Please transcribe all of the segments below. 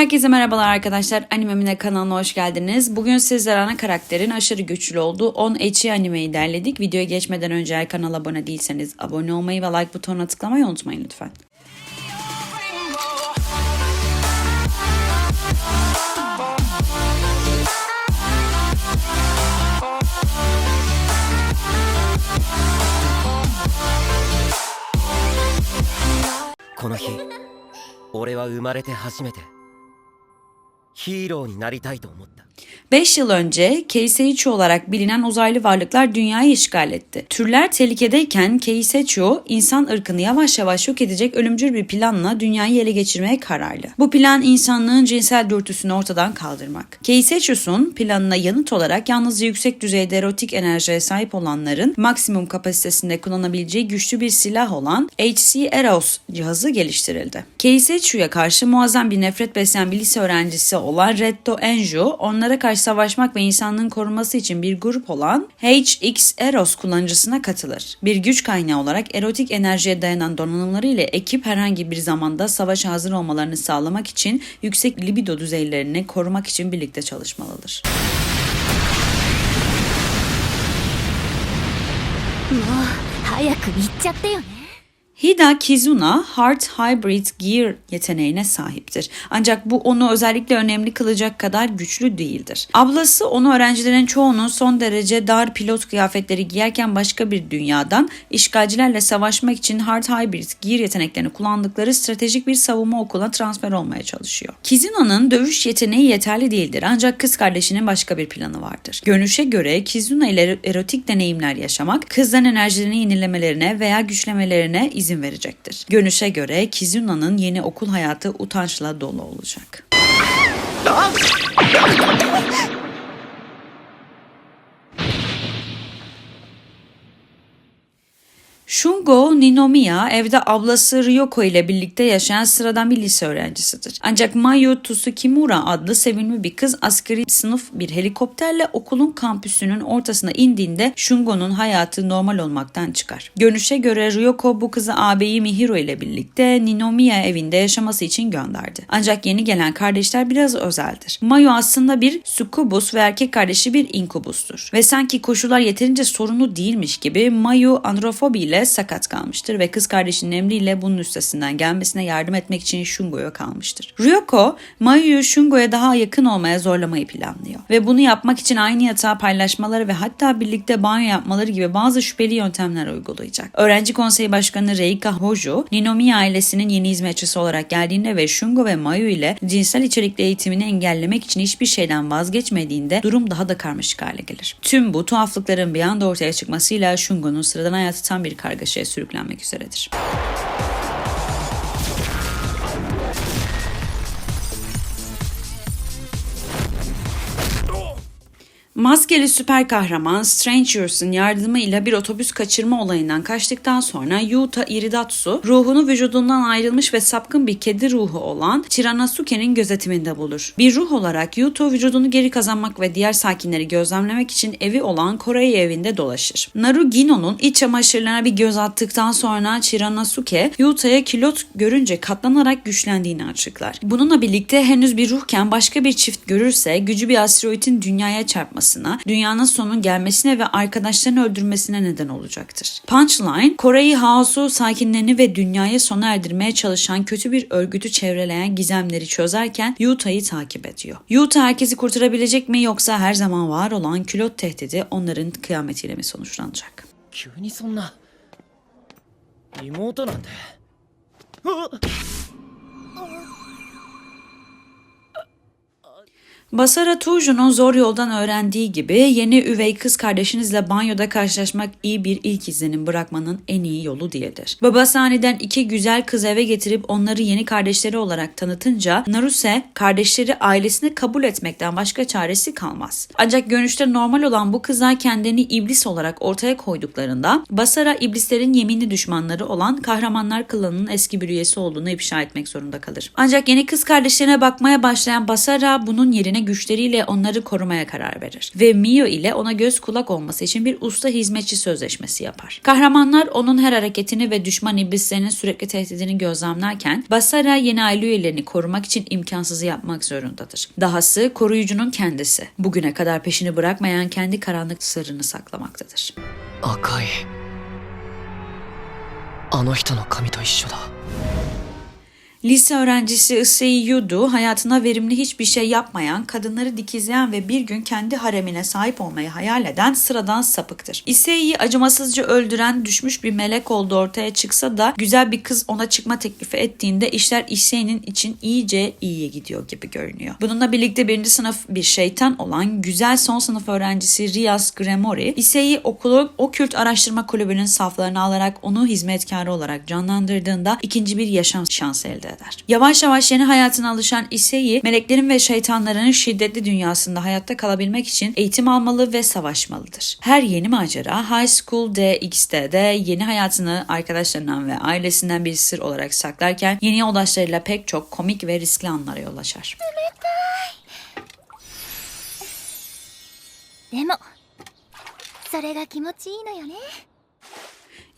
Herkese merhabalar arkadaşlar. Animemine kanalına hoş geldiniz. Bugün sizlere ana karakterin aşırı güçlü olduğu 10 ecchi animeyi derledik. Videoya geçmeden önce eğer kanala abone değilseniz abone olmayı ve like butonuna tıklamayı unutmayın lütfen. この日俺は生まれて初めて 5 yıl önce Keisechu olarak bilinen uzaylı varlıklar dünyayı işgal etti. Türler tehlikedeyken Keisechu insan ırkını yavaş yavaş yok edecek ölümcül bir planla dünyayı ele geçirmeye kararlı. Bu plan insanlığın cinsel dürtüsünü ortadan kaldırmak. Keisechu'sun planına yanıt olarak yalnızca yüksek düzeyde erotik enerjiye sahip olanların maksimum kapasitesinde kullanabileceği güçlü bir silah olan HC Eros cihazı geliştirildi. Keisechu'ya karşı muazzam bir nefret besleyen bir lise öğrencisi olan Retto Enju onlara karşı savaşmak ve insanlığın korunması için bir grup olan HX Eros kullanıcısına katılır. Bir güç kaynağı olarak erotik enerjiye dayanan donanımları ile ekip herhangi bir zamanda savaşa hazır olmalarını sağlamak için yüksek libido düzeylerini korumak için birlikte çalışmalıdır. もう早く行っちゃってよね Hida Kizuna Heart Hybrid Gear yeteneğine sahiptir. Ancak bu onu özellikle önemli kılacak kadar güçlü değildir. Ablası onu öğrencilerin çoğunun son derece dar pilot kıyafetleri giyerken başka bir dünyadan işgalcilerle savaşmak için Heart Hybrid Gear yeteneklerini kullandıkları stratejik bir savunma okuluna transfer olmaya çalışıyor. Kizuna'nın dövüş yeteneği yeterli değildir ancak kız kardeşinin başka bir planı vardır. Görünüşe göre Kizuna ile erotik deneyimler yaşamak kızların enerjilerini yenilemelerine veya güçlemelerine izin verecektir. Görünüşe göre Kizuna'nın yeni okul hayatı utançla dolu olacak. Shungo Ninomiya evde ablası Ryoko ile birlikte yaşayan sıradan bir lise öğrencisidir. Ancak Mayu Tsukimura adlı sevimli bir kız askeri sınıf bir helikopterle okulun kampüsünün ortasına indiğinde Shungo'nun hayatı normal olmaktan çıkar. Görünüşe göre Ryoko bu kızı ağabeyi Mihiro ile birlikte Ninomiya evinde yaşaması için gönderdi. Ancak yeni gelen kardeşler biraz özeldir. Mayu aslında bir sukubus ve erkek kardeşi bir inkubustur. Ve sanki koşullar yeterince sorunlu değilmiş gibi Mayu androfobi ile sakat kalmıştır ve kız kardeşinin emriyle bunun üstesinden gelmesine yardım etmek için Shungo'ya kalmıştır. Ryoko, Mayu'yu Shungo'ya daha yakın olmaya zorlamayı planlıyor. Ve bunu yapmak için aynı yatağı paylaşmaları ve hatta birlikte banyo yapmaları gibi bazı şüpheli yöntemler uygulayacak. Öğrenci konseyi başkanı Reika Hojo, Ninomiya ailesinin yeni hizmetçisi olarak geldiğinde ve Shungo ve Mayu ile cinsel içerikli eğitimini engellemek için hiçbir şeyden vazgeçmediğinde durum daha da karmaşık hale gelir. Tüm bu tuhaflıkların bir anda ortaya çıkmasıyla Shungo'nun sıradan hayatı tam bir kargaşaya sürüklenmek üzeredir. Maskeli süper kahraman Strangers'ın yardımıyla bir otobüs kaçırma olayından kaçtıktan sonra Yuta Iridatsu ruhunu vücudundan ayrılmış ve sapkın bir kedi ruhu olan Chiranasuke'nin gözetiminde bulur. Bir ruh olarak Yuta vücudunu geri kazanmak ve diğer sakinleri gözlemlemek için evi olan Korei evinde dolaşır. Narugino'nun iç çamaşırlarına bir göz attıktan sonra Chiranasuke Yuta'ya kilot görünce katlanarak güçlendiğini açıklar. Bununla birlikte henüz bir ruhken başka bir çift görürse gücü bir asteroidin dünyaya çarpmasına, dünyanın sonunun gelmesine ve arkadaşlarını öldürmesine neden olacaktır. Punchline, Kore'yi haosu, sakinlerini ve dünyayı sona erdirmeye çalışan kötü bir örgütü çevreleyen gizemleri çözerken Yuta'yı takip ediyor. Yuta herkesi kurtarabilecek mi yoksa her zaman var olan külot tehdidi onların kıyametiyle mi sonuçlanacak? 急にそんな妹なんてあっ Basara Tuju'nun zor yoldan öğrendiği gibi yeni üvey kız kardeşinizle banyoda karşılaşmak iyi bir ilk izlenim bırakmanın en iyi yolu diyedir. Babası aniden iki güzel kız eve getirip onları yeni kardeşleri olarak tanıtınca Naruse kardeşleri ailesini kabul etmekten başka çaresi kalmaz. Ancak görünüşte normal olan bu kızlar kendini iblis olarak ortaya koyduklarında Basara iblislerin yeminli düşmanları olan kahramanlar klanının eski bir üyesi olduğunu ifşa etmek zorunda kalır. Ancak yeni kız kardeşlerine bakmaya başlayan Basara bunun yerine güçleriyle onları korumaya karar verir. Ve Mio ile ona göz kulak olması için bir usta hizmetçi sözleşmesi yapar. Kahramanlar onun her hareketini ve düşman iblislerinin sürekli tehdidini gözlemlerken Basara yeni aile üyelerini korumak için imkansızı yapmak zorundadır. Dahası koruyucunun kendisi. Bugüne kadar peşini bırakmayan kendi karanlık sırrını saklamaktadır. 赤いあの人の髪と一緒だ Lise öğrencisi Issei Yudu hayatına verimli hiçbir şey yapmayan, kadınları dikizleyen ve bir gün kendi haremine sahip olmayı hayal eden sıradan sapıktır. Issei'yi acımasızca öldüren düşmüş bir melek olduğu ortaya çıksa da güzel bir kız ona çıkma teklifi ettiğinde işler Issei'nin için iyice iyiye gidiyor gibi görünüyor. Bununla birlikte birinci sınıf bir şeytan olan güzel son sınıf öğrencisi Rias Gremori, Issei'yi okulu okült araştırma kulübünün saflarına alarak onu hizmetkarı olarak canlandırdığında ikinci bir yaşam şansı elde eder. Yavaş yavaş yeni hayatına alışan Issei, meleklerin ve şeytanların şiddetli dünyasında hayatta kalabilmek için eğitim almalı ve savaşmalıdır. Her yeni macera High School Dx'de de yeni hayatını arkadaşlarından ve ailesinden bir sır olarak saklarken yeni yoldaşlarıyla pek çok komik ve riskli anlara yol açar. でもそれが気持ちいいのよね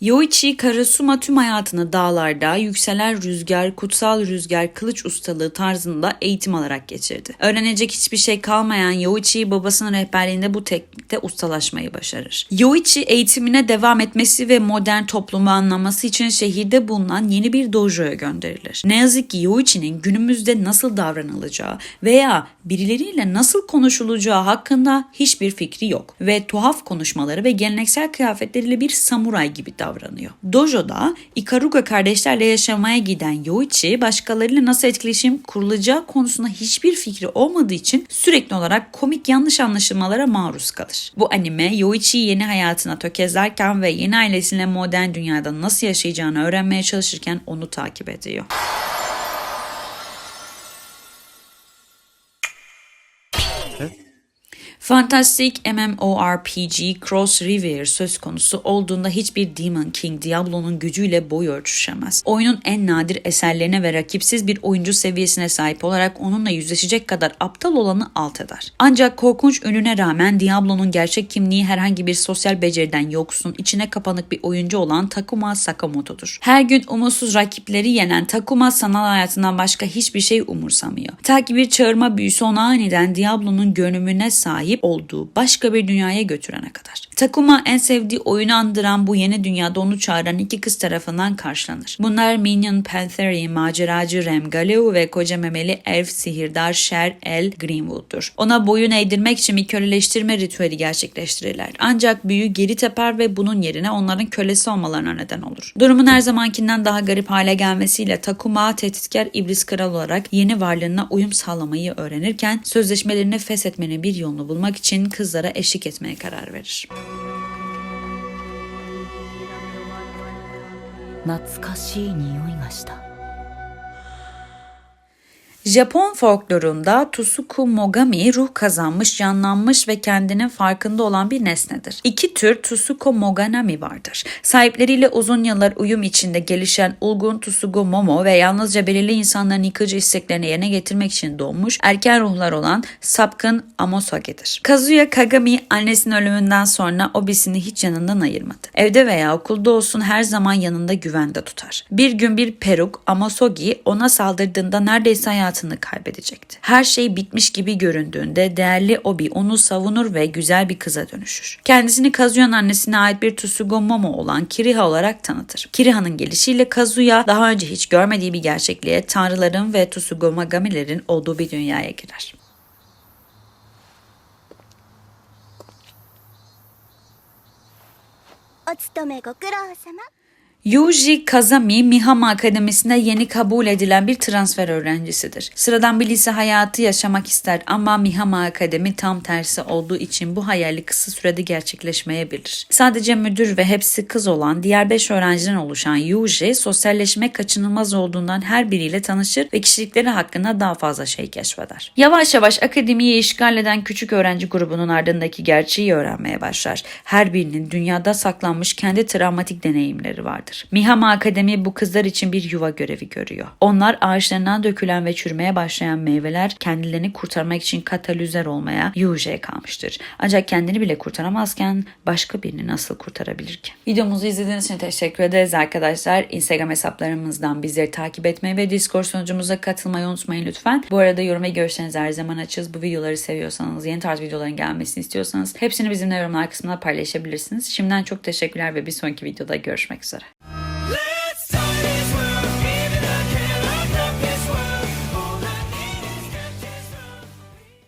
Yoichi Karasuma tüm hayatını dağlarda, yükselen rüzgar, kutsal rüzgar, kılıç ustalığı tarzında eğitim alarak geçirdi. Öğrenecek hiçbir şey kalmayan Yoichi babasının rehberliğinde bu teknikte ustalaşmayı başarır. Yoichi eğitimine devam etmesi ve modern toplumu anlaması için şehirde bulunan yeni bir dojoya gönderilir. Ne yazık ki Yoichi'nin günümüzde nasıl davranılacağı veya birileriyle nasıl konuşulacağı hakkında hiçbir fikri yok ve tuhaf konuşmaları ve geleneksel kıyafetleriyle bir samuray gibi davranıyor. Dojo'da Ikaruga kardeşlerle yaşamaya giden Yoichi başkalarıyla nasıl etkileşim kurulacağı konusunda hiçbir fikri olmadığı için sürekli olarak komik yanlış anlaşılmalara maruz kalır. Bu anime Yoichi'yi yeni hayatına tökezlerken ve yeni ailesiyle modern dünyada nasıl yaşayacağını öğrenmeye çalışırken onu takip ediyor. Fantastik MMORPG Cross River söz konusu olduğunda hiçbir Demon King Diablo'nun gücüyle boy ölçüşemez. Oyunun en nadir eserlerine ve rakipsiz bir oyuncu seviyesine sahip olarak onunla yüzleşecek kadar aptal olanı alt eder. Ancak korkunç ününe rağmen Diablo'nun gerçek kimliği herhangi bir sosyal beceriden yoksun, içine kapanık bir oyuncu olan Takuma Sakamoto'dur. Her gün umutsuz rakipleri yenen Takuma sanal hayatından başka hiçbir şey umursamıyor. Ta ki bir çağırma büyüsü onu aniden Diablo'nun görünümüne sahip olduğu başka bir dünyaya götürene kadar. Takuma en sevdiği oyunu andıran bu yeni dünyada onu çağıran iki kız tarafından karşılanır. Bunlar Minion Panthery, maceracı Rem Galeo ve koca memeli elf sihirdar Sher El Greenwood'dur. Ona boyun eğdirmek için bir köleleştirme ritüeli gerçekleştirirler. Ancak büyü geri teper ve bunun yerine onların kölesi olmalarına neden olur. Durumun her zamankinden daha garip hale gelmesiyle Takuma tehditkar iblis kral olarak yeni varlığına uyum sağlamayı öğrenirken sözleşmelerini feshetmenin bir yolunu bulmak için kızlara eşlik etmeye karar verir. 懐かしい匂いがした。Japon folklorunda Tusuku Mogami ruh kazanmış, canlanmış ve kendinin farkında olan bir nesnedir. İki tür Tusuko Moganami vardır. Sahipleriyle uzun yıllar uyum içinde gelişen Ulgun Tusugo Momo ve yalnızca belirli insanların yıkıcı isteklerini yerine getirmek için doğmuş erken ruhlar olan sapkın Amosage'dir. Kazuya Kagami annesinin ölümünden sonra obisini hiç yanından ayırmadı. Evde veya okulda olsun her zaman yanında güvende tutar. Bir gün bir peruk Amosogi ona saldırdığında neredeyse hayatını kaybedecekti. Her şey bitmiş gibi göründüğünde değerli Obi onu savunur ve güzel bir kıza dönüşür. Kendisini Kazuya'nın annesine ait bir Tsugo Momo olan Kiriha olarak tanıtır. Kiriha'nın gelişiyle Kazuya daha önce hiç görmediği bir gerçekliğe tanrıların ve Tsugo Magamilerin olduğu bir dünyaya girer. お勤めご苦労様 Yuji Kazami Mihama Akademisi'ne yeni kabul edilen bir transfer öğrencisidir. Sıradan bir lise hayatı yaşamak ister ama Mihama Akademi tam tersi olduğu için bu hayali kısa sürede gerçekleşmeyebilir. Sadece müdür ve hepsi kız olan diğer 5 öğrenciden oluşan Yuji sosyalleşme kaçınılmaz olduğundan her biriyle tanışır ve kişilikleri hakkında daha fazla şey keşfeder. Yavaş yavaş akademiyi işgal eden küçük öğrenci grubunun ardındaki gerçeği öğrenmeye başlar. Her birinin dünyada saklanmış kendi travmatik deneyimleri vardır. Vardır. Mihama Akademi bu kızlar için bir yuva görevi görüyor. Onlar ağaçlarından dökülen ve çürümeye başlayan meyveler kendilerini kurtarmak için katalizör olmaya Yuje'ye kalmıştır. Ancak kendini bile kurtaramazken başka birini nasıl kurtarabilir ki? Videomuzu izlediğiniz için teşekkür ederiz arkadaşlar. Instagram hesaplarımızdan bizleri takip etmeyi ve Discord sunucumuza katılmayı unutmayın lütfen. Bu arada yorum ve görüşlerinizi her zaman açığız. Bu videoları seviyorsanız, yeni tarz videoların gelmesini istiyorsanız hepsini bizimle yorumlar kısmına paylaşabilirsiniz. Şimdiden çok teşekkürler ve bir sonraki videoda görüşmek üzere.